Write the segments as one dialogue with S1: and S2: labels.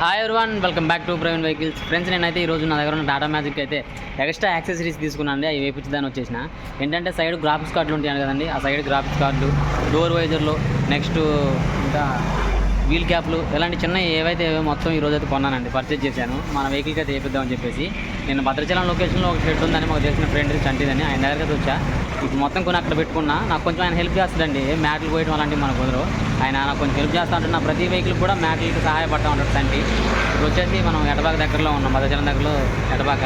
S1: Hi everyone welcome back to Praveen vehicles friends నేనైతే ఈ రోజు నా దగ్గర ఉన్న టాటా మ్యాజిక్ అయితే ఎక్స్ట్రా యాక్సెసరీస్ తీసుకున్నాను. అవి వేపించదాని వచ్చేసిన. ఏంటంటే సైడ్ గ్రాఫిక్స్ కార్డులు ఉంటాయి కదండి. ఆ సైడ్ గ్రాఫిక్స్ కార్డులు డోర్ వైజర్లు నెక్స్ట్ ఇంకా వీల్ క్యాప్లు ఇలాంటి చిన్న ఏవైతే ఏవో మొత్తం ఈ రోజు అయితే కొన్నానండి పర్చేజ్ చేశాను. మన వెహికల్కి అయితే వేపిద్దామని చెప్పేసి. నేను భద్రాచలం లొకేషన్లో ఒక షెడ్ ఉందని మాకు తెలిసిన ఫ్రెండ్ చంటిదని ఆయన దగ్గరికి అయితే వచ్చా. ఇప్పుడు మొత్తం కొన్ని అక్కడ పెట్టుకున్నా. నాకు కొంచెం ఆయన హెల్ప్ చేస్తాడండి. మ్యాట్లు పోయడం అలాంటివి మనకు కుదరవు. ఆయన నాకు కొంచెం హెల్ప్ చేస్తా ఉంటాడు. నా ప్రతి వెహికల్ కూడా మ్యాట్లకి సహాయపడతా ఉంటాడు తండ్రి ఇప్పుడు వచ్చేసి మనం ఎడబాక దగ్గరలో ఉన్నాం. భద్రాచలం దగ్గరలో ఎడబాక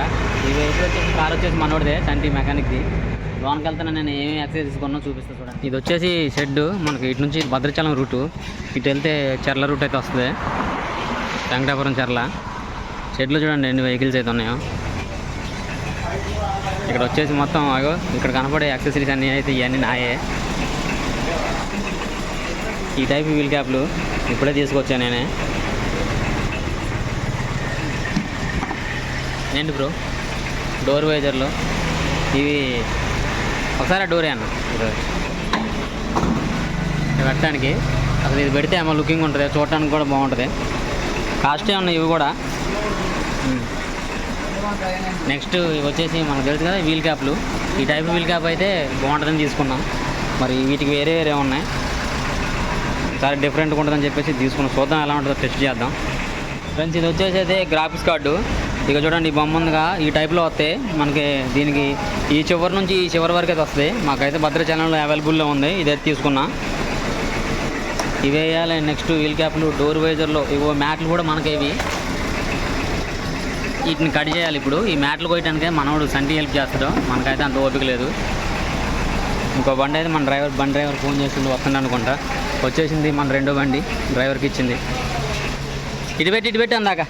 S1: ఈ వెహికల్ వచ్చేసి కార్ వచ్చేసి మనోడిదే తంటి మెకానిక్ది లోన్కి వెళ్తాను నేను ఏమి ఎక్సైజ్ తీసుకున్నా చూపిస్తాను చూడండి. ఇది వచ్చేసి షెడ్. మనకి ఇటు నుంచి భద్రాచలం రూటు. ఇటు వెళ్తే చెర్ల రూట్ అయితే వస్తుంది. వెంకటాపురం చెర్ల. షెడ్లు చూడండి ఎన్ని వెహికల్స్ అయితే ఉన్నాయో. ఇక్కడ వచ్చేసి మొత్తం అగో ఇక్కడ కనపడే యాక్సెసరీస్ అన్నీ అయితే ఇవన్నీ నాయే. ఈ టైప్ వీల్ క్యాప్లు ఇప్పుడే తీసుకొచ్చాను నేనే. ఏంటి బ్రో? డోర్ వైజర్లు ఇవి ఒకసారి డోరే అన్న. పెట్టడానికి. అసలు ఇది పెడితే ఏమో లుకింగ్ ఉంటుంది చూడటానికి కూడా బాగుంటుంది. కాస్టే ఉన్నాయి ఇవి కూడా? నెక్స్ట్ ఇవి వచ్చేసి మనకు తెలుసు కదా వీల్ క్యాప్లు. ఈ టైప్ వీల్ క్యాప్ అయితే బాగుంటుందని తీసుకున్నాం. మరి వీటికి వేరే వేరే ఉన్నాయి. చాలా డిఫరెంట్గా ఉంటుందని చెప్పేసి తీసుకున్నాం. చూద్దాం ఎలా ఉంటుందో టెస్ట్ చేద్దాం. ఫ్రెండ్స్ ఇది వచ్చేసి అయితే గ్రాఫిక్స్ కార్డు ఇక చూడండి ఈ బొమ్మ ఉందిగా. ఈ టైప్లో వస్తే మనకి దీనికి ఈ చివరి నుంచి ఈ చివరి వరకు అయితే వస్తుంది. మాకైతే భద్రాచలంలో అవైలబుల్లో ఉంది. ఇదైతే తీసుకున్నా. ఇవి వేయాలి. నెక్స్ట్ వీల్ క్యాప్లు డోర్ వైజర్లు ఇవో మ్యాట్లు కూడా మనకి ఇవి. వీటిని కట్ చేయాలి ఇప్పుడు. ఈ మ్యాట్లు కొయ్యడానికే మనోడు సంటి హెల్ప్ చేస్తాడు. మనకైతే అంత ఓపిక లేదు. ఇంకో బండి అయితే మన డ్రైవర్ బండి డ్రైవర్ ఫోన్ చేసింది వస్తుంది అనుకుంటా. వచ్చేసింది మన రెండో బండి. డ్రైవర్కి ఇచ్చింది. ఇటు పెట్టి ఇటు పెట్టి అందాక.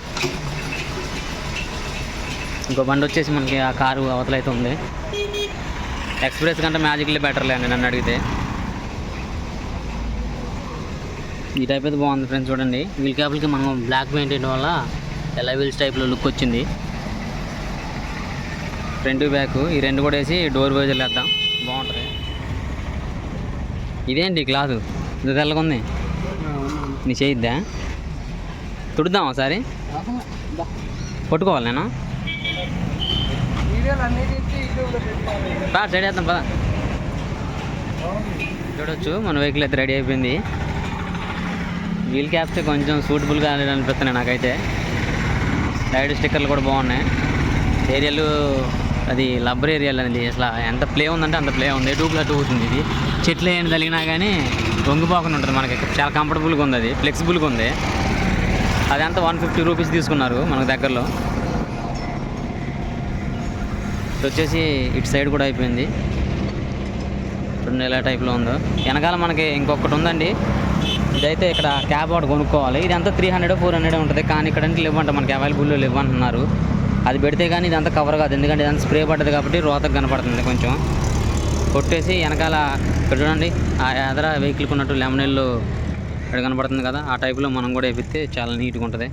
S1: ఇంకో బండి వచ్చేసి మనకి ఆ కారు అవతలైతే ఉంది. ఎక్స్ప్రెస్ కంటే మ్యాజిక్లే బెటర్లే అండి నన్ను అడిగితే. ఈ టైప్ అయితే బాగుంది ఫ్రెండ్స్ చూడండి. వీల్ క్యాప్లకి మనం బ్లాక్ పెయింట్ వేయడం వల్ల ఎలా వీల్స్ టైప్లో లుక్ వచ్చింది. ఫ్రంట్ బ్యాక్ ఈ రెండు కూడా వేసి డోర్ వైజర్లు వేద్దాం. బాగుంటుంది. ఇదేంటి క్లాత్ ఇది తెల్లగా ఉంది. నీ చేయిద్దా? తుడుద్దాం ఒకసారి? పట్టుకోవాలి నేను పా సైడ్ వేద్దాం పదా. చూడొచ్చు మన వెహికల్ అయితే రెడీ అయిపోయింది. వీల్ క్యాప్స్ కొంచెం సూటబుల్గా అనిపిస్తున్నాయి నాకైతే. సైడ్ స్టిక్కర్లు కూడా బాగున్నాయి. ఏరియాలు అది లబ్బర్ ఏరియాలు అనేది అసలు ఎంత ప్లే ఉందంటే అంత ప్లే ఉంది. టూ ప్లస్ టూ అవుతుంది ఇది. చెట్లు ఏం తగిలినా కానీ రొంగిపోకుండా ఉంటుంది మనకి. చాలా కంఫర్టబుల్గా ఉంది అది. ఫ్లెక్సిబుల్గా ఉంది. అదంతా వన్ ఫిఫ్టీ రూపీస్ తీసుకున్నారు మనకు దగ్గరలో. ఇప్పుడు వచ్చేసి ఇటు సైడ్ కూడా అయిపోయింది. రెండు ఎలా టైప్లో ఉందో. వెనకాల మనకి ఇంకొకటి ఉందండి. ఇదైతే ఇక్కడ క్యాబ్ ఒకటి కొనుక్కోవాలి. ఇది అంతా త్రీ హండ్రెడ్ ఫోర్ హండ్రెడ్ ఉంటుంది. కానీ ఇక్కడ అంటే లేవంట మనకి అవైలబుల్లో లేవంటున్నారు. అది పెడితే కానీ ఇదంతా కవర్ కాదు. ఎందుకంటే ఇదంతా స్ప్రే పడ్డది కాబట్టి రోతకు కనపడుతుంది కొంచెం. కొట్టేసి వెనకాల ఇక్కడ చూడండి ఆ ఎదర వెహికల్కి ఉన్నట్టు లెమనెల్లో ఇక్కడ కనపడుతుంది కదా. ఆ టైప్లో మనం కూడా వేపిస్తే చాలా నీట్గా ఉంటుంది.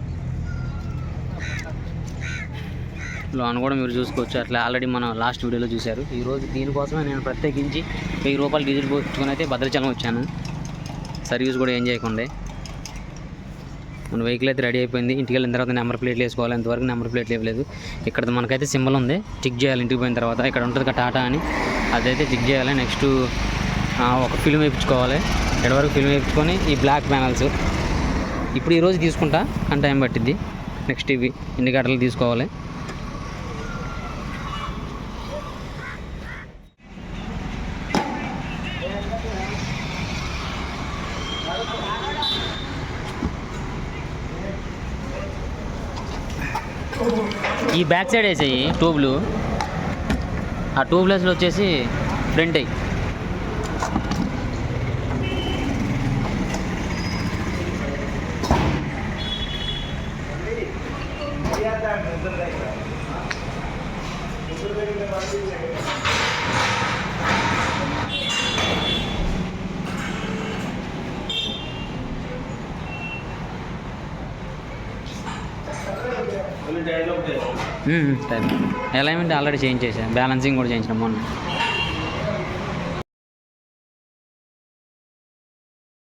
S1: లోన్ కూడా మీరు చూసుకోవచ్చు. అట్లా ఆల్రెడీ మనం లాస్ట్ వీడియోలో చూశారు. ఈరోజు దీనికోసమే నేను ప్రత్యేకించి వెయ్యి రూపాయలు డీజిల్ పోసుకొని అయితే భద్రాచలం వచ్చాను. సర్వీస్ కూడా ఏం చేయకుండా. మన వెహికల్ అయితే రెడీ అయిపోయింది. ఇంటికి వెళ్ళిన తర్వాత నెంబర్ ప్లేట్లు వేసుకోవాలి. ఇంతవరకు నెంబర్ ప్లేట్లు ఇవ్వలేదు ఇక్కడ మనకైతే సింబల్ ఉంది. టిక్ చేయాలి ఇంటికి పోయిన తర్వాత. ఇక్కడ ఉంటుంది కదా టాటా అని. అదైతే టిక్ చేయాలి. నెక్స్ట్ ఒక ఫిల్మ్ వేయించుకోవాలి. ఇక్కడ వరకు ఫిల్మ్ వేయించుకొని ఈ బ్లాక్ ప్యానల్స్ ఇప్పుడు ఈరోజు తీసుకుంటా. అని టైం పట్టిద్ది. నెక్స్ట్ ఇవి ఇండికేటర్లు తీసుకోవాలి? ఈ బ్యాక్ సైడ్ వేసాయి ట్యూబ్లు. ఆ ట్యూబ్లెస్లో వచ్చేసి ఫ్రంట్ అయ్యి అలైన్మెంట్ ఆల్రెడీ చేంజ్ చేశాను బ్యాలెన్సింగ్ కూడా చేయించిన మొన్న.